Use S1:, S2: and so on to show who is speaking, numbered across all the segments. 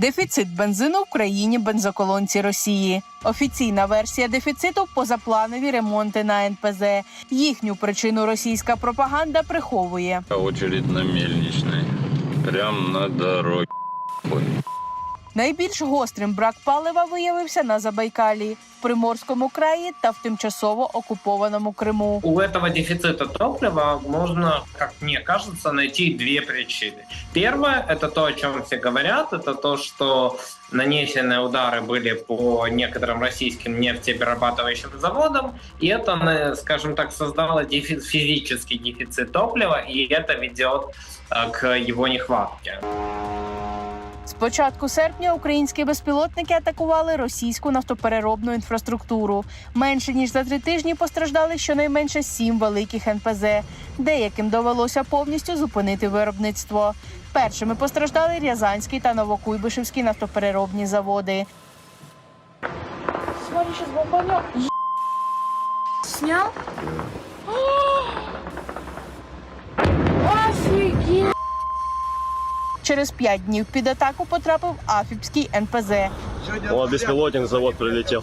S1: Дефіцит бензину в країні бензоколонці Росії. Офіційна версія дефіциту позапланові ремонти на НПЗ. Їхню причину російська пропаганда приховує.
S2: Очередь на мельничний. Прям на дороге. Ой.
S1: Найбільш гострим брак палива виявився на Забайкалі, в Приморському краї та в тимчасово окупованому Криму.
S3: У этого дефицита топлива можно, как мне кажется, найти две причины. Первое – это то, о чем все говорят, это то, что нанесенные удары были по некоторым российским нефтеперерабатывающим заводам, и это, на- скажем так, создало дефи- физический дефицит топлива, и это ведет э, к его нехватке.
S1: З початку серпня українські безпілотники атакували російську нафтопереробну інфраструктуру. Менше ніж за три тижні постраждали щонайменше сім великих НПЗ. Деяким довелося повністю зупинити виробництво. Першими постраждали Рязанський та Новокуйбишевський нафтопереробні заводи.
S4: Смотри, сейчас бомбанет. Снял?
S1: Через п'ять днів під атаку потрапив Афіпський НПЗ.
S5: О, беспилотник завод прилетел.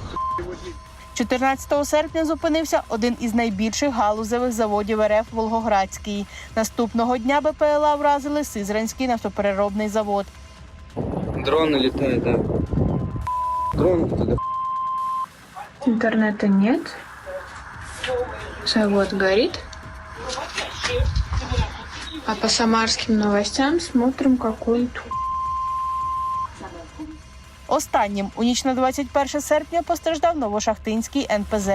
S1: 14 серпня зупинився один із найбільших галузевих заводів РФ Волгоградський. Наступного дня БПЛА вразили Сизранський нафтопереробний завод.
S6: Дроны летают, да. Дронов туда.
S4: Интернета нет. Завод горит. А по самарским новостям смотрим какую-то.
S1: Останнім у ніч на 21 серпня постраждав Новошахтинський НПЗ.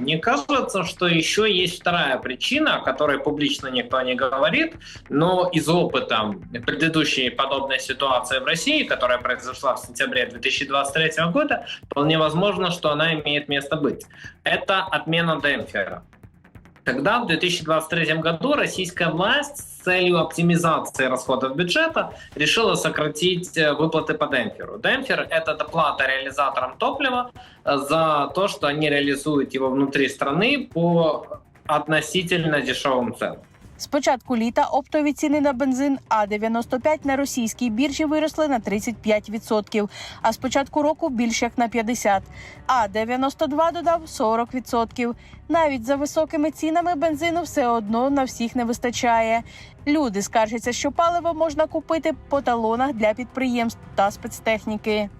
S3: Мне кажется, что еще есть вторая причина, о которой публично никто не говорит, но из опыта предыдущей подобной ситуации в России, которая произошла в сентябре 2023 года, вполне возможно, что она имеет место быть. Это отмена демпфера. Тогда, в 2023 году, российская власть целью оптимизации расходов бюджета решила сократить э, выплаты по демпферу. Демпфер – это доплата реализаторам топлива э, за то, что они реализуют его внутри страны по относительно дешевым ценам.
S1: З початку літа оптові ціни на бензин А95 на російській біржі виросли на 35%, а з початку року більш як на 50%. А92 додав 40%. Навіть за високими цінами бензину все одно на всіх не вистачає. Люди скаржаться, що паливо можна купити по талонах для підприємств та спецтехніки.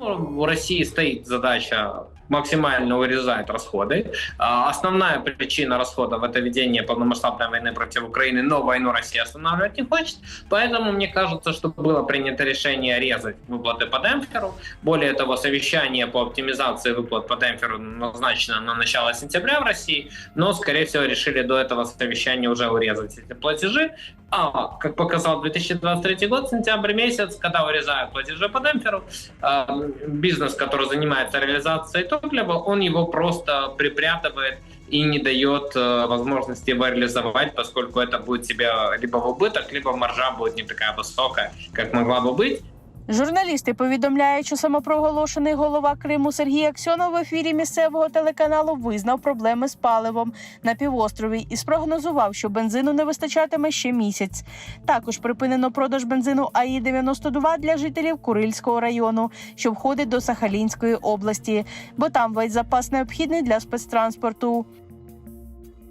S3: Ну, У России стоит задача максимально урезать расходы. А, Основная причина расходов – это ведение полномасштабной войны против Украины, но войну Россия останавливать не хочет. Поэтому мне кажется, что было принято решение резать выплаты по демпферу. Более того, совещание по оптимизации выплат по демпферу назначено на начало сентября в России, но, скорее всего, решили до этого совещания уже урезать эти платежи. А, как показал 2023 год, сентябрь месяц, когда урезают платежи по демпферу, э, бизнес, который занимается реализацией топлива, он его просто припрятывает и не дает э, возможности его реализовать, поскольку это будет себе либо в убыток, либо маржа будет не такая высокая, как могла бы быть.
S1: Журналісти повідомляють, що самопроголошений голова Криму Сергій Аксьонов в ефірі місцевого телеканалу визнав проблеми з паливом на півострові і спрогнозував, що бензину не вистачатиме ще місяць. Також припинено продаж бензину АІ 92 для жителів Курильського району, що входить до Сахалінської області, бо там весь запас необхідний для спецтранспорту.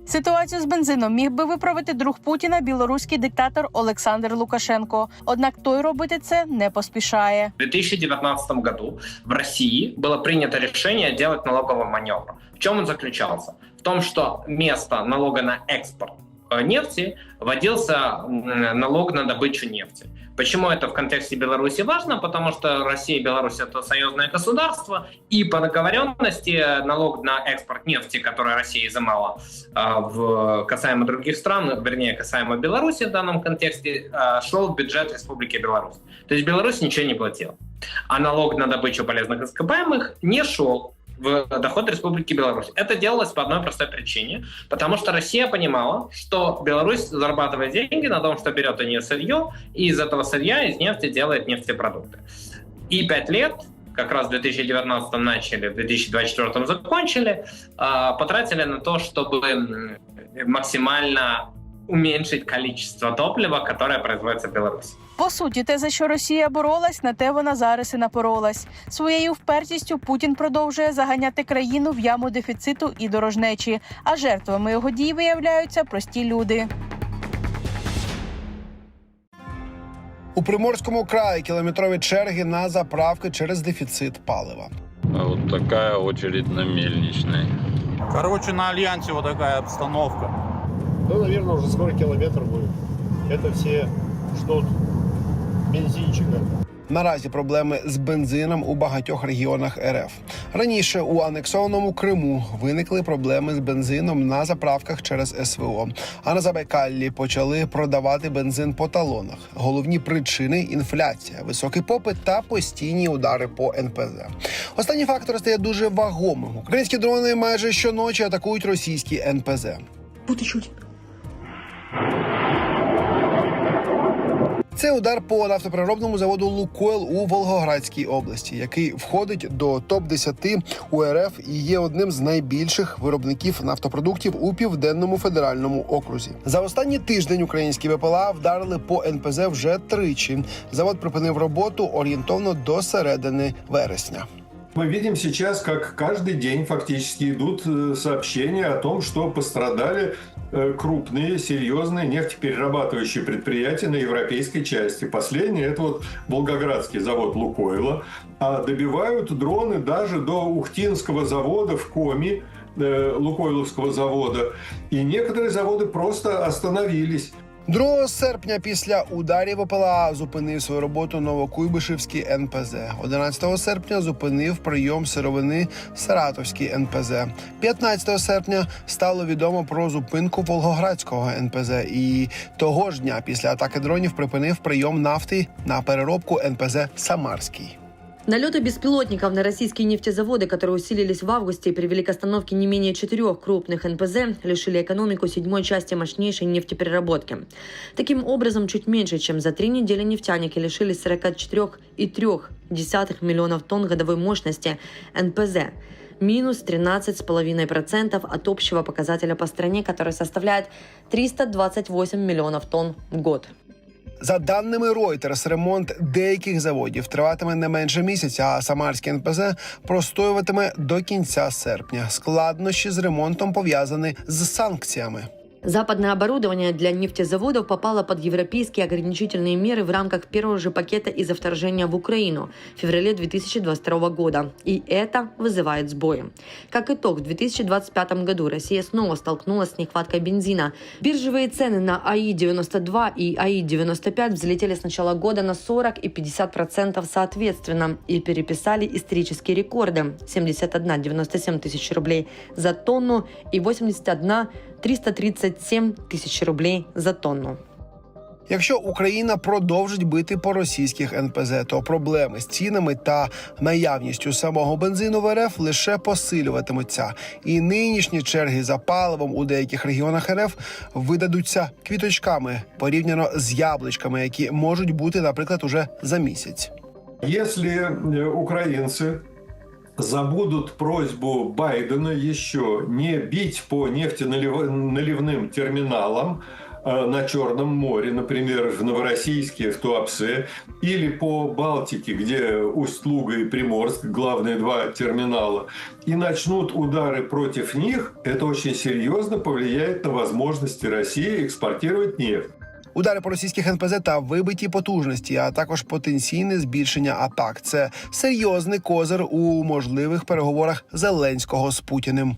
S1: Ситуацію з бензином міг би виправити друг Путіна білоруський диктатор Олександр Лукашенко. Однак той робити це не поспішає.
S3: В 2019 году в России было принято решение делать налоговый маневр. В чем он заключался? В том, что вместо налога на экспорт э, нефти вводился налог на добычу нефти. Почему это в контексте Беларуси важно? Потому что Россия и Беларусь это союзное государство, и по договоренности э, налог на экспорт нефти, который Россия изымала э, в касаемо других стран, вернее, касаемо Беларуси в данном контексте, э, шел в бюджет Республики Беларусь. То есть Беларусь ничего не платила. А налог на добычу полезных ископаемых не шел в доход Республики Беларусь. Это делалось по одной простой причине, потому что Россия понимала, что Беларусь зарабатывает деньги на том, что берет у нее сырье, и из этого сырья, из нефти делает нефтепродукты. И пять лет как раз в 2019 начали, в 2024 закончили, а, потратили на то, чтобы максимально уменьшить количество топлива, которое производится в Беларуси.
S1: По суті, те, за що Росія боролась, на те вона зараз і напоролась. Своєю впертістю Путін продовжує заганяти країну в яму дефіциту і дорожнечі. А жертвами його дій виявляються прості люди.
S7: У Приморському краї кілометрові черги на заправки через дефіцит палива.
S2: А вот такая очередь на мельничной.
S8: Короче, на Альянсе вот обстановка.
S5: Ну, наверное, уже скоро километр будет. Это все ждут бензинчика.
S7: Наразі проблеми з бензином у багатьох регіонах РФ. Раніше у анексованому Криму виникли проблеми з бензином на заправках через СВО. А на Забайкаллі почали продавати бензин по талонах. Головні причини інфляція, високий попит та постійні удари по НПЗ. Останній фактор стає дуже вагомим. Українські дрони майже щоночі атакують російські НПЗ. Це удар по нафтопереробному заводу Лукойл у Волгоградській області, який входить до топ 10 УРФ і є одним з найбільших виробників нафтопродуктів у південному федеральному окрузі. За останній тиждень українські ВПЛА вдарили по НПЗ вже тричі. Завод припинив роботу орієнтовно до середини вересня.
S9: Мы видим сейчас, как каждый день фактически идут э, сообщения о том, что пострадали э, крупные, серьезные нефтеперерабатывающие предприятия на европейской части. Последнее – это вот Волгоградский завод «Лукойла». А добивают дроны даже до Ухтинского завода в Коми, э, Лукойловского завода. И некоторые заводы просто остановились.
S7: 2 серпня після ударів ВПЛА зупинив свою роботу Новокуйбишевський НПЗ. 11 серпня зупинив прийом сировини Саратовський НПЗ. 15 серпня стало відомо про зупинку Волгоградського НПЗ. І того ж дня після атаки дронів припинив прийом нафти на переробку НПЗ Самарський.
S10: Налеты беспилотников на российские нефтезаводы, которые усилились в августе и привели к остановке не менее четырех крупных НПЗ, лишили экономику седьмой части мощнейшей нефтепереработки. Таким образом, чуть меньше, чем за три недели нефтяники лишились 44,3 миллионов тонн годовой мощности НПЗ, минус 13,5% от общего показателя по стране, который составляет 328 миллионов тонн в год.
S7: За даними Reuters, ремонт деяких заводів триватиме не менше місяця, а Самарський НПЗ простоюватиме до кінця серпня. Складнощі з ремонтом пов'язані з санкціями.
S10: Западное оборудование для нефтезаводов попало под европейские ограничительные меры в рамках первого же пакета из-за вторжения в Украину в феврале 2022 года. И это вызывает сбои. Как итог, в 2025 году Россия снова столкнулась с нехваткой бензина. Биржевые цены на АИ-92 и АИ-95 взлетели с начала года на 40 и 50 процентов соответственно и переписали исторические рекорды. 71-97 тысяч рублей за тонну и 81 337 тисяч рублей за тонну.
S7: Якщо Україна продовжить бити по російських НПЗ, то проблеми з цінами та наявністю самого бензину в РФ лише посилюватимуться, і нинішні черги за паливом у деяких регіонах РФ видадуться квіточками порівняно з яблучками, які можуть бути, наприклад, уже за місяць.
S9: Если э, украинцы забудут просьбу Байдена еще не бить по нефтеналивным терминалам э, на Черном море, например, в Новороссийске, в Туапсе, или по Балтике, где Усть-Луга и Приморск, главные два терминала, и начнут удары против них, это очень серьезно повлияет на возможности России экспортировать нефть.
S7: Удари по російських НПЗ та вибиті потужності, а також потенційне збільшення атак. Це серйозний козир у можливих переговорах Зеленського з Путіним.